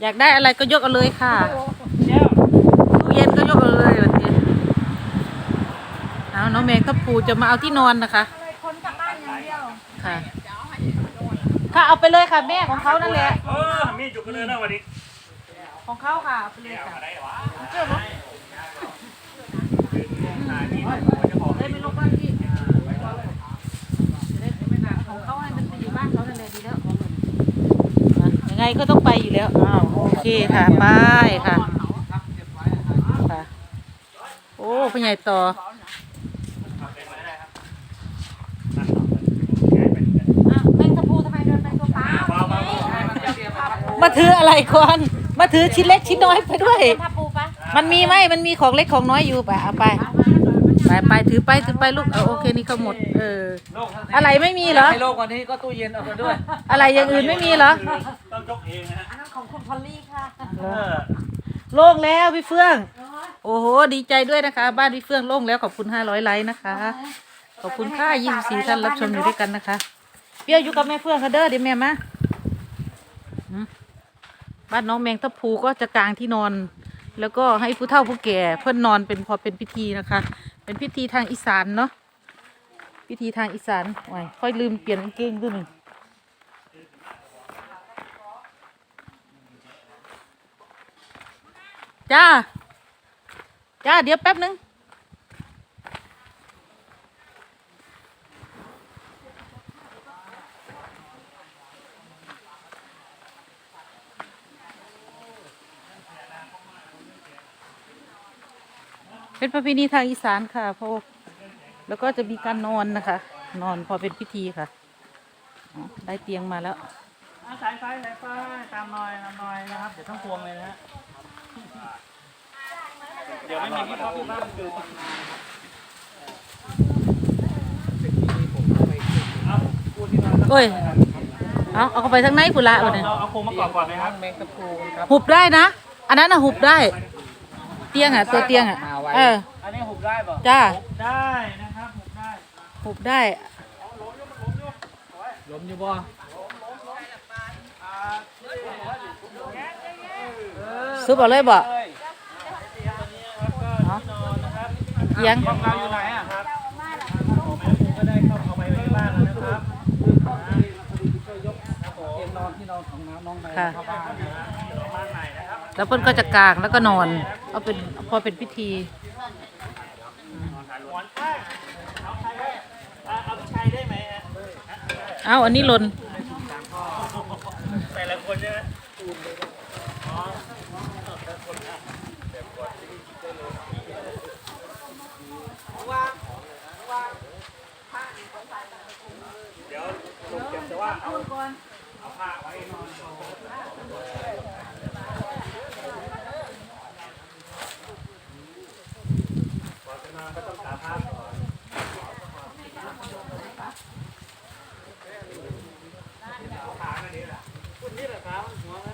อยากได้อะไรก็ยกเอาเลยค่ะแก้วตู้เย็นก็ยกเอาเลยแบบนี้เอาน้องแมงทับปูจะมาเอาที่นอนนะคะคนกลับบ้านอย่างเดียวค่ะค่ะเอาไปเลยค่ะแม่ของเขานั่นแหละเออมีจุกกันเลยนะวันนี้ ของเขาค่ะเอาไปเลยค่ะอะไรวะเจ้าลูกหานี่จะบอกได้ไปลงบ้านพี่จะได้ไม่นานของเขาให้มันไปอยู่บ้านเขานั่นแหละดีแล้วอะ ยังไงก็ต้องไปอยู่แล้วอ้าวโอเคค่ะไปค่ะค่ะ โอ้พ่อใหญ่ต่ออะแมงกะพรูทำไมเดินไปตัวเปล่าเบาเบามาถืออะไรก่อนมาถือชิ้นเล็กชิ้นน้อยไปด้วยเป็นผ้าปูปะ มันมีไหมมันมีของเล็กของน้อยอยู่ไปเอาไปไปไปถือไปถือไปลูกเอาโอเคนี่เขาหมดเอออะไรไม่มีเหรอ ให้โลกกว่านี้ก็ตู้เย็นเอาไปด้วยอะไรอย่างอื่นไม่มีเหรอต้องยกเองนะฮะอันนั้นของคุณพอลลี่ค่ะเออโล่งแล้วพี่เฟื่อง โอ้โหดีใจด้วยนะคะ บ้านพี่เฟื่องโล่งแล้วขอบคุณห้าร้อยไลค์นะคะ ขอบคุณค่ายี่สิบสี่ท่านรับชมอยู่ด้วยกันนะคะ เปรี้ยวอยู่กับแม่เฟื่องค่ะเด้อเดี๋ยวแม่มาหืมบ้านน้องแมงทับพลูก็จะกางที่นอน แล้วก็ให้ผู้เฒ่าผู้แก่เพื่อนนอนเป็นพอเป็นพิธีนะคะ เป็นพิธีทางอีสานเนาะพิธีทางอีสานไว้ค่อยลืมเปลี่ยนกางเกงด้วยหนึ่งจ้า จ้า เดี๋ยวแป๊บนึง เป็นประเพณีทางอีสานค่ะเพราะแล้วก็จะมีการนอนนะคะ นอนพอเป็นพิธีค่ะอ๋อได้เตียงมาแล้วสายไฟสายไฟตามหน่อยตามหน่อยนะครับเดี๋ยวต้องพวงเลยนะฮะเดี๋ยวไม่มีที่พักที่บ้านคือเอาปูที่นอนโอ้ยเอาเอาเข้าไปทางไหนกุละวะเนี่ยเราเอาโคมมากรอบก่อนไหมครับแมงกะพรุนครับหุบได้นะ อันนั้นอะหุบได้ เตียงอะตัวเตียงอะ เออ อันนี้หุบได้ป่ะจ้าได้นะครับหุบได้หุบได้ล้มอยู่บ่ซุปเอาเลยบ่เลยเอานอนนะครับเตียงห้องเราอยู่ไหนอะครับผมก็ได้เข้าเอาไปไว้ที่บ้านแล้วนะครับเตียงนอนที่นอนของน้ำน้องไปค่ะเข้าบ้านบ้านใหม่นะครับแล้วเพิ่นก็จะกางแล้วก็นอน เอาเป็นพอเป็นพิธี หมอนข้างเอาใครได้เอาเอาใช้ได้ไหมฮะ เอาอันนี้หล่นแต่ละคนใช่ไหมเดี๋ยวผมเก็บแต่ว่าเอาเอาผ้าไว้นอนก่อนจะนอนก็ต้องตากผ้าก่อนเอาผ้าก็ดีแหละคุณนี่แหละครับหัวไหม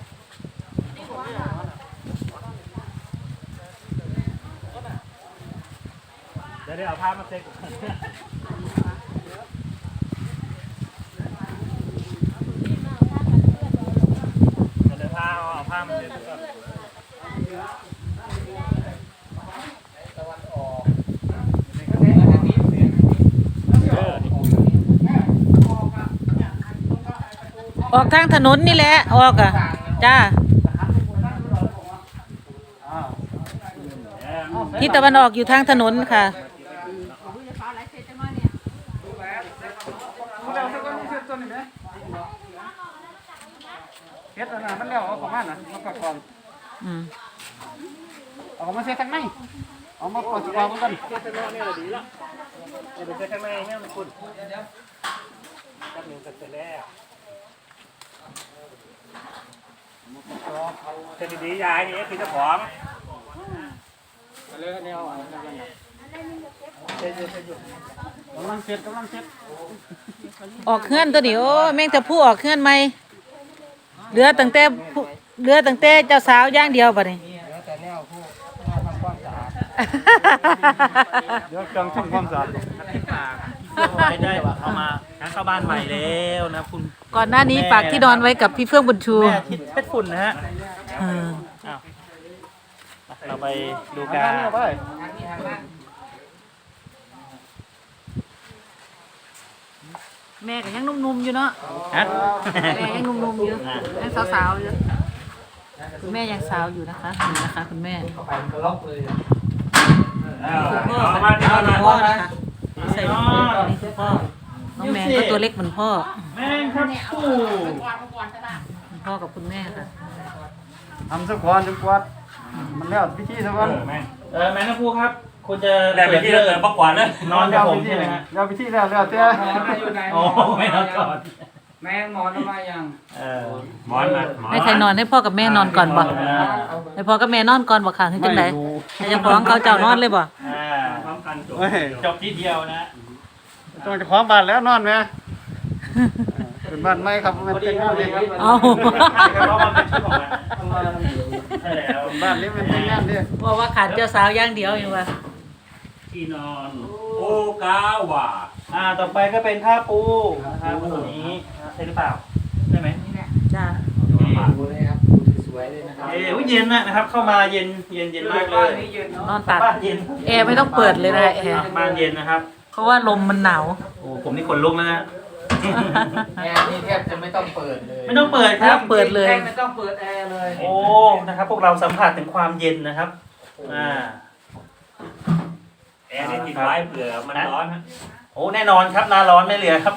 เดี๋ยวเดี๋ยวเอาผ้ามาเซ็ตก่อนเดี๋ยวผ้าเอาเอาผ้ามาเซ็ตก่อนออกทางถนนนี่แหละ ออกอะ จ้า ทิศตะวันออกอยู่ทางถนนค่ะ เฮ็ดอันนั้นมันแล้วเอาของมันน่ะมาประกอบอืมเอามาเสียทางในเอามาประกอบกันเซ็ตข้างนอกเนี่ยดีละเดี๋ยวเซ็ตข้างในให้มันคุณแป๊บนึงเสร็จแล้วเซ็ตดีๆยายนี่คือเจ้าของเลยแนวอันนั้นน่ะเซ็ตอยู่เซ็ตอยู่กำลังเสร็จกำลังเสร็จออกเคลื่อนตัวนี้โอ้แม่งจะผู้ออกเคลื่อนไหม เหลือตั้งแต่ผู้เหลือตั้งแต่เจ้าสาวอย่างเดียวบัดนี้ เหลือแต่แนวผู้แนวทำความสะอาดเดี๋ยวเครื่องทำความสะอาดไม่ได้ว่าเอามาหาเข้าบ้านใหม่แล้วนะคุณก่อนหน้านี้ฝากที่นอนไว้กับพี่เฟื่องบุญชูแม่ทิศเพชรฝุ่นนะฮะเอออ้าวเราไปดูกาการไป แม่ก็ยังหนุ่มๆอยู่เนาะฮะแม่ยังหนุ่มๆอยู่ยังสาวๆอยู่คุณแม่ยังสาวอยู่นะคะนี่นะคะคุณแม่ไปก็ล็อกเลยคุณพ่อคุณพ่อนะคะใส่ถุงมือนี่คือพ่อน้องแมนก็ตัวเล็กเหมือนพ่อ แม่งครับผู้คุณพ่อกับคุณแม่ค่ะทำสักวันสักวันมันแล้วพิธีสักวันเออแม่น้ำผู้ครับ คุณจะได้ไปที่เดินปักหวานเลยนอนกับผมใช่ไหมฮะแล้วพิธีแล้วแล้วแต่โอ้ไม่นอนก่อนแม่งหมอนเอามายังเออหมอนมาหมอนให้ใครนอนให้พ่อกับแม่นอนก่อนบ่ให้พ่อกับแม่นอนก่อนบ่ค่ะให้จังไดให้เจ้าของเขาเจ้านอนเลยบ่อ่าพร้อมกันจบเฮ้ยจบที่เดียวนะต้องจะคล้องบ้านแล้วนอนไหมเป็นบ้านไหมครับมันเป็นงานดิเอาเพราะมันเป็นชุดของมันใช่แล้วบ้านนี้มันเป็นงานดิว่าว่าขาดเจ้าสาวอย่างเดียวเองว่า ที่นอน โอกาวา อ่า ต่อไปก็เป็นผ้าปูนะครับตัวนี้ใช่หรือเปล่าใช่ไหมจ้าดูเลยครับสวยเลยนะครับ เอ้ยเย็นนะครับ เข้ามาเย็นเย็นเย็นมากเลยนอนตัด บ้านเย็นแอร์ไม่ต้องเปิดเลยนะแอร์บ้านเย็นนะครับ เพราะว่าลมมันหนาว โอ้ผมนี่ขนลุกแล้วนะ แอร์นี่แทบจะไม่ต้องเปิดเลยไม่ต้องเปิดครับ เปิดเลย ไม่ต้องเปิดแอร์เลย โอ้ นะครับ พวกเราสัมผัสถึงความเย็นนะครับ อ่า แอร์นี่ติดไว้เผื่อมันร้อนฮะโอ้แน่นอนครับหนาร้อนไม่เหลือครับ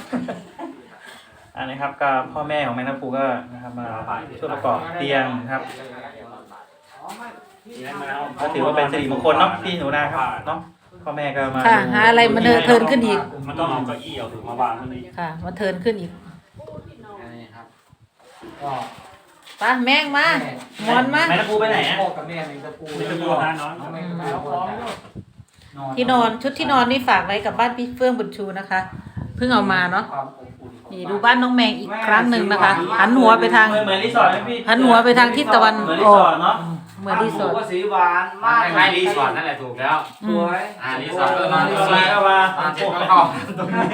อันนี้ครับก็พ่อแม่ของแม่น้ำปูก็นะครับมาช่วยประกอบเตียงนะครับก็ถือว่าเป็นสิริมงคลเนาะพี่หนูนาครับเนาะพ่อแม่ก็มาค่ะดูหาอะไรมาเดินเทินขึ้นอีก มันต้องเอาเก้าอี้เอาถึงมาวางตรงนี้ค่ะมาเทินขึ้นอีกนี่ครับก็ไปแมงมาหมอนมาแม่น้ำปูไปไหนอะพ่อกับแม่ในตะปูนี่เป็นตัวด้านนอนเอาไม่เอาของนอน ที่นอนชุดที่นอนนี่ฝากไว้กับบ้านพี่เฟื่องบุญชูนะคะ เพิ่งเอามาเนาะความอบอุ่นนี่ดูบ้านน้องแมงอีกครั้งหนึ่งนะคะหันหัวไปทางเหมือนเหมือนรีสอร์ทไหมพี่หันหัวไปทางทิศตะวันเหมือนรีออสกอร์ทเนาะเหมือนรีสอร์ทก็สีหวานมากคล้ายๆรีสอร์ทนั่นแหละถูกแล้วอืมอ่ารีสอร์ทก็นอนเข้ามาเข้ามาตอนเจ็ดก็เข้าตรงนี้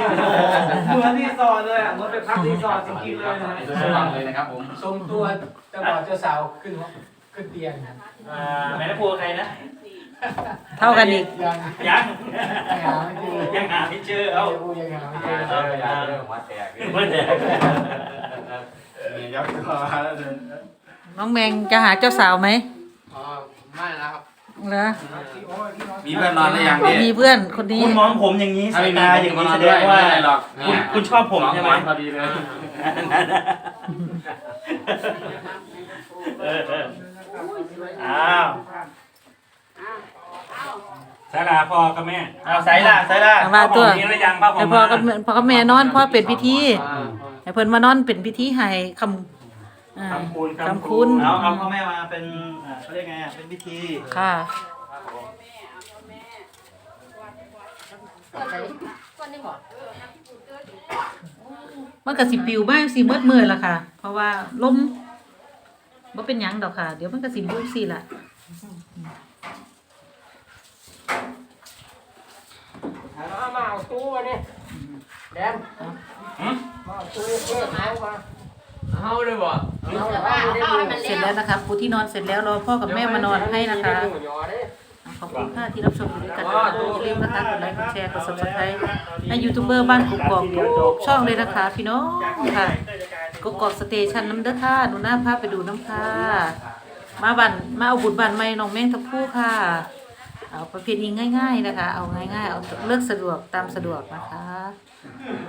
เหมือนรีสอร์ทเลยอะเหมือนไปพักรีสอร์ทจริงๆเลยนะตัวสว่างเลยนะครับผมทรงตัวเจ้าบ่าวเจ้าสาวขึ้นขึ้นเตียงนะอ่าแม่น้ำปูใครนะ เท่ากันอีกยังยังหาไม่เจอยังหาไม่เจอเอายังหาไม่เจเออออย่าเรื่องวัดแตกไม่แดกยักษ์เข้ามาแล้วเดินน้องแมงจะหาเจ้าสาวไหมอ๋อไม่นะครับเหรอมีเพื่อนนอนหรือยังพี่มีเพื่อนคนนี้ คุณมองผมอย่างนี้ถ้าสายไม่มีตาผอย่างมก็นี้นอแสนดด้วยงไม่ว่าได้หรอกคุณคุณชอบผมใช่ไหมพอดีเลย เออเอออ้าว สาราพ่อกับแม่เอาสายล่ะสายล่ะเอามาตัวมีหรือยังป้าผมให้พ่อกับแม่พ่อกับแม่นอนพ่อเป็นพิธีให้เพิ่นมานอนเป็นพิธีให้คำอ่าคำคูณคำคุณเอาเอาพ่อแม่มาเป็นอ่าเขาเรียกไงอะเป็นพิธีค่ะ มันก็สิปิวบ้างสิเมืดมือละค่ะ เพราะว่าลมบ่เป็นหยังดอกค่ะ เดี๋ยวมันก็สิบุบสิล่ะ เอามาเอาตู้มาดิแดนมาเอาตู้เพื่อนเอามาเอาเลยบ่เอาเอาเสร็จแล้วนะคะปูที่นอนเสร็จแล้วรอพ่อกับแม่มานอนให้นะคะขอบคุณค่ะที่รับชมอยู่ด้วยกันนะคะอย่าลืมนะคะกดไลค์กดแชร์กด subscribe ให้ยูทูบเบอร์บ้านกุกกอกทุกช่องเลยนะคะพี่น้องค่ะกุกกอกสเตชันน้ำเด้อค่ะหนูหน้าภาพไปดูน้ำค่ะมาบันมาเอาบุญบันไม่น้องแม่งทั้งคู่ค่ะ เอาประเพณีง่าย ๆ นะคะ เอาง่าย ๆ เอาเลือกสะดวกตามสะดวกนะคะ